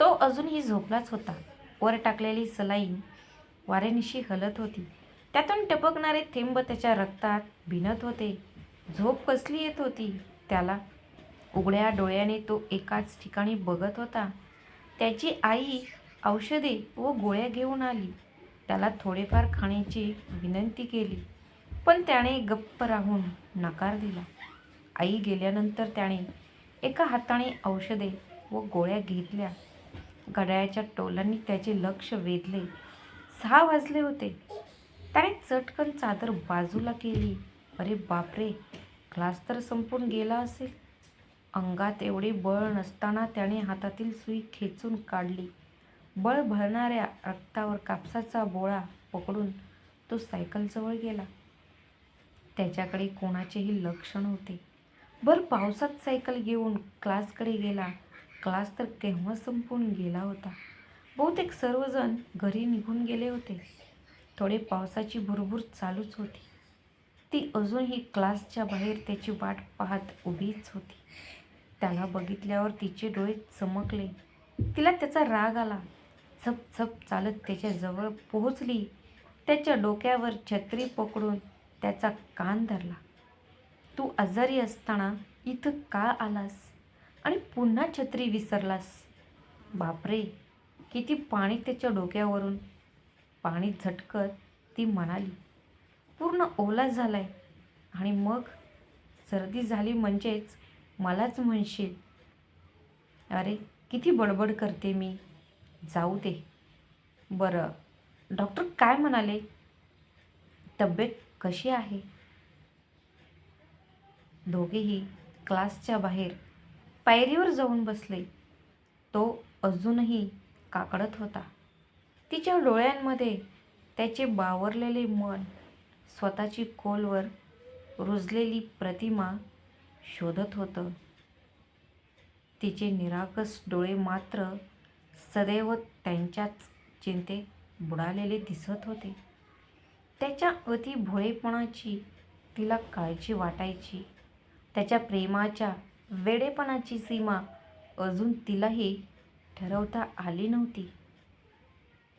तो अजूनही झोपलाच होता. वर टाकलेली सलाईन वाऱ्यानिशी हलत होती. त्यातून टपकणारे थेंब त्याच्या रक्तात भिनत होते. झोप कसली येत होती? त्याला उघड्या डोळ्याने तो एकाच ठिकाणी बघत होता. त्याची आई औषधे व गोळ्या घेऊन आली. त्याला थोडेफार खाण्याची विनंती केली. पण त्याने गप्प राहून नकार दिला. आई गेल्यानंतर त्याने एका हाताने औषधे व गोळ्या घेतल्या. घड्याळ्याच्या टोलांनी त्याचे लक्ष वेधले. सहा वाजले होते. त्याने चटकन चादर बाजूला केली. अरे बापरे क्लास तर संपून गेला असेल. अंगात एवढे बळ नसताना त्याने हातातील सुई खेचून काढली. बळ भरणाऱ्या रक्तावर कापसाचा बोळा पकडून तो सायकलजवळ गेला. त्याच्याकडे कोणाचेही लक्ष नव्हते. भर पावसात सायकल घेऊन क्लासकडे गेला. क्लास तर केव्हा संपून गेला होता? बहुतेक सर्वजण घरी निघून गेले होते. थोडे पावसाची भुरभूर चालूच होती. ती अजूनही क्लासच्या बाहेर त्याची वाट पाहत उभीच होती. त्याला बघितल्यावर तिचे डोळे चमकले. तिला त्याचा राग आला. झप झप चालत त्याच्याजवळ पोहोचली. त्याच्या डोक्यावर छत्री पकडून त्याचा कान धरला. तू आजारी असताना इथं का आलास? आणि पुन्हा छत्री विसरलास. बापरे किती पाणी त्याच्या डोक्यावरून. पाणी झटकत ती म्हणाली पूर्ण ओला झालाय. आणि मग? सर्दी झाली म्हणजेच मलाच म्हणशील. अरे किती बडबड करते मी. जाऊ दे. बरं डॉक्टर काय म्हणाले? तब्येत कशी आहे? दोघेही क्लासच्या बाहेर पायरीवर जाऊन बसले. तो अजूनही काकडत होता. तिच्या डोळ्यांमध्ये त्याचे बावरलेले मन स्वतःची खोलवर रुजलेली प्रतिमा शोधत होतं. तिचे निराकस डोळे मात्र सदैव त्यांच्याच चिंतेत बुडालेले दिसत होते. त्याच्या अति भोळेपणाची तिला काळजी वाटायची त्याच्या प्रेमाच्या वेडेपणाची सीमा अजून तिलाही ठरवता आली नव्हती.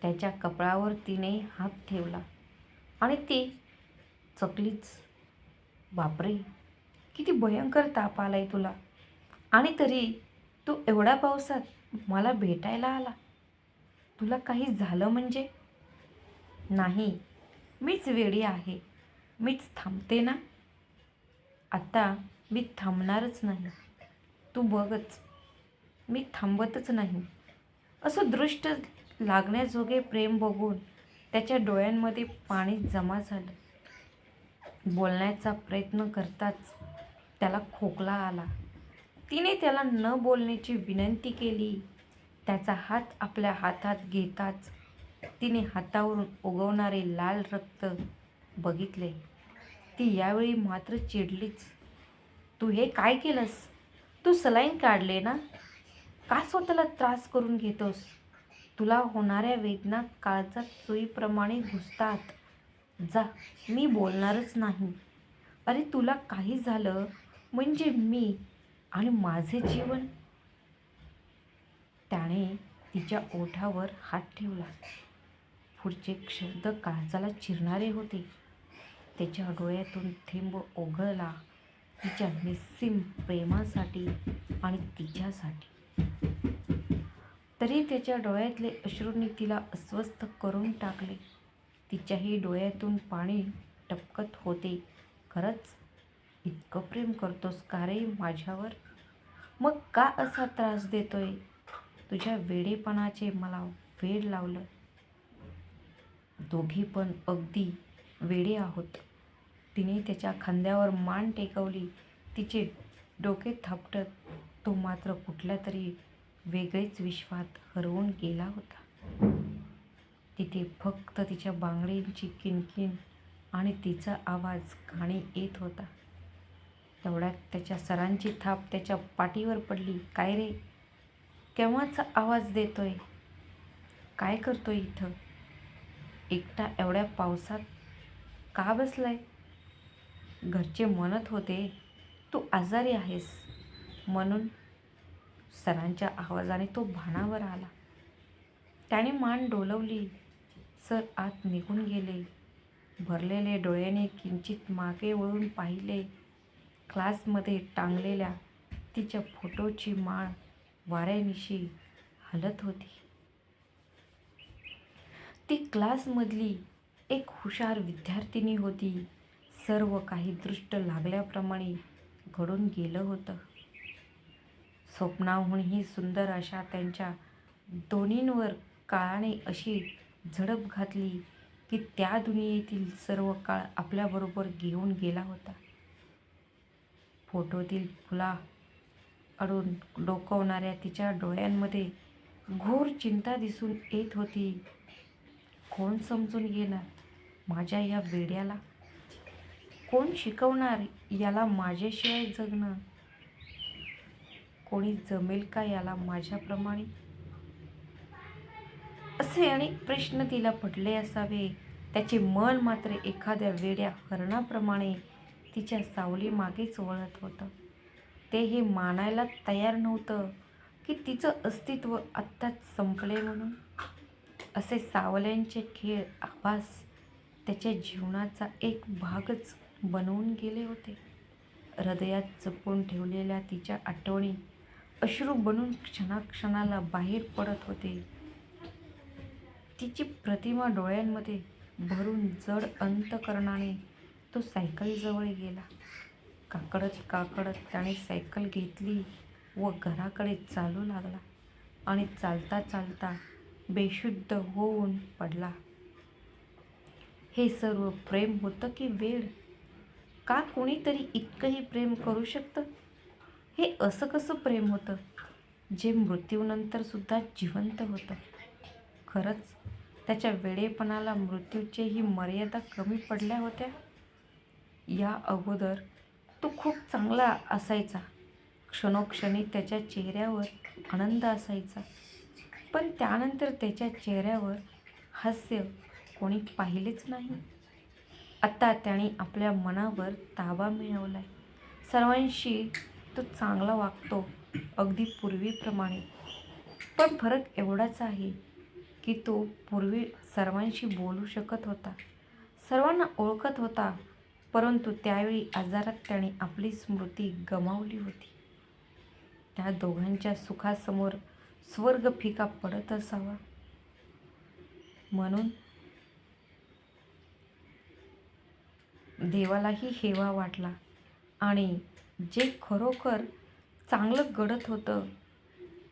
त्याच्या कपळावर तिने हात ठेवला आणि ती चकलीच बापरे किती भयंकर ताप आलाय तुला. आणि तरी तू एवढ्या पावसात मला भेटायला आला. तुला काही झालं म्हणजे? नाही मीच वेडी आहे. मीच थांबते ना. आता मी थांबणारच नाही. तू बघच. मी थांबतच नाही. असं दृष्ट लागण्याजोगे प्रेम बघून त्याच्या डोळ्यांमध्ये पाणी जमा झालं. बोलण्याचा प्रयत्न करताच त्याला खोकला आला. तिने त्याला न बोलण्याची विनंती केली. त्याचा हात आपल्या हातात घेताच तिने हातावरून उगवणारे लाल रक्त बघितले. ती यावेळी मात्र चिडलीच. तू हे काय केलंस? तू सलाईन काढले ना? का स्वतःला त्रास करून घेतोस? तुला होणाऱ्या वेदना काळजात सोयीप्रमाणे घुसतात. जा मी बोलणारच नाही. अरे तुला काही झालं म्हणजे मी आणि माझे जीवन? त्याने तिच्या ओठावर हात ठेवला. पुढचे शब्द काळजाला चिरणारे होते. त्याच्या डोळ्यातून थेंब ओघळला. तिच्या निस्सीम प्रेमासाठी आणि तिच्यासाठी. तरी त्याच्या डोळ्यातले अश्रूंनी तिला अस्वस्थ करून टाकले. तिच्याही डोळ्यातून पाणी टपकत होते. खरंच? इतकं प्रेम करतोस का रे माझ्यावर? मग का असा त्रास देतोय? तुझ्या वेडेपणाचे मला वेड लावलं. दोघी पण अगदी वेडे आहोत. तिने त्याच्या खांद्यावर मान टेकवली. तिचे डोके थापटत तो मात्र कुठल्या तरी वेगळेच विश्वात हरवून गेला होता. तिथे फक्त तिच्या बांगड्यांची किणकिण आणि तिचा आवाज घाणी येत होता. तेवढ्यात त्याच्या सरांची थाप त्याच्या पाठीवर पडली. काय रे? केव्हाचा आवाज देतोय? काय करतोय इथं? एकटा एवढ्या पावसात का बसलाय? घरचे म्हणत होते तू आजारी आहेस. म्हणून सरांच्या आवाजाने तो भानावर आला. त्याने मान डोलवली. सर आत निघून गेले. भरलेले डोळ्याने किंचित मागे वळून पाहिले. क्लासमध्ये टांगलेल्या तिच्या फोटोची माळ वाऱ्यानिशी हलत होती. ती क्लासमधली एक हुशार विद्यार्थिनी होती. सर्व काही दृष्ट लागल्याप्रमाणे घडून गेलं होतं. स्वप्नाहूनही सुंदर अशा त्यांच्या दोन्हींवर काळाने अशी झडप घातली की त्या दुनियेतील सर्व काळ आपल्याबरोबर घेऊन गेला होता. फोटोतील फुला अडून डोकवणाऱ्या तिच्या डोळ्यांमध्ये घोर चिंता दिसून येत होती. कोण समजून घेणार माझ्या या वेड्याला? कोण शिकवणार याला माझ्याशिवाय जगणं? कोणी जमेल का याला माझ्याप्रमाणे? असे अनेक प्रश्न तिला पडले असावे. त्याचे मन मात्र एखाद्या वेड्या हरणाप्रमाणे तिच्या सावली मागेच वळत होतं. ते हे मानायला तयार नव्हतं की तिचं अस्तित्व आत्ताच संपले म्हणून. असे सावल्यांचे खेळ आभास त्याच्या जीवनाचा एक भागच बनवून गेले होते. हृदयात जपून ठेवलेल्या तिच्या आठवणी अश्रू बनून क्षणाक्षणाला बाहेर पडत होते. तिची प्रतिमा डोळ्यांमध्ये भरून जड अंतकरणाने तो सायकलजवळ गेला. काकडत काकडत त्याने सायकल घेतली व घराकडे चालू लागला आणि चालता चालता बेशुद्ध होऊन पडला. हे सर्व प्रेम होतं की वेळ का कोणीतरी इतकंही प्रेम करू शकतं? हे असं कसं प्रेम होतं? जे मृत्यूनंतर सुद्धा जिवंत होतं. खरंच त्याच्या वेळेपणाला मृत्यूचेही मर्यादा कमी पडल्या होत्या? या अगोदर तो खूप चांगला असायचा. क्षणोक्षणी त्याच्या चेहऱ्यावर आनंद असायचा. पण त्यानंतर त्याच्या चेहऱ्यावर हास्य कोणी पाहिलेच नाही. आता त्याने आपल्या मनावर ताबा मिळवलाय. सर्वांशी तो चांगला वागतो अगदी पूर्वीप्रमाणे. पण फरक एवढाच आहे की तो पूर्वी सर्वांशी बोलू शकत होता. सर्वांना ओळखत होता परंतु त्यावेळी आजारात त्याने आपली स्मृती गमावली होती. त्या दोघांच्या सुखासमोर स्वर्ग फिका पडत असावा. म्हणून देवालाही हेवा वाटला. आणि जे खरोखर चांगलं घडत होतं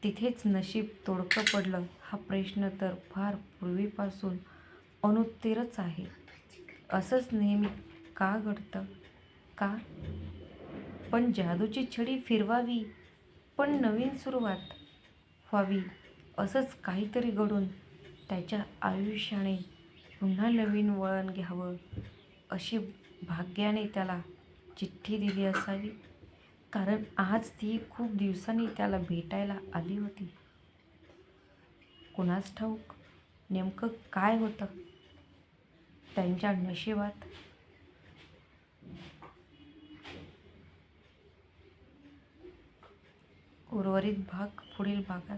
तिथेच नशीब तोडकं पडलं. हा प्रश्न तर फार पूर्वीपासून अनुत्तरच आहे. असंच नेहमी का घडतं? का? पण जादूची छडी फिरवावी पण नवीन सुरुवात व्हावी असंच काहीतरी घडून त्याच्या आयुष्याने पुन्हा नवीन वळण घ्यावं अशी भाग्याने त्याला चिठ्ठी दिली असावी. कारण आज ती खूप दिवसांनी त्याला भेटायला आली होती. कुणास ठाऊक? नेमकं काय होतं? त्यांच्या नशिबात. उर्वरित भाग पुढील भागात.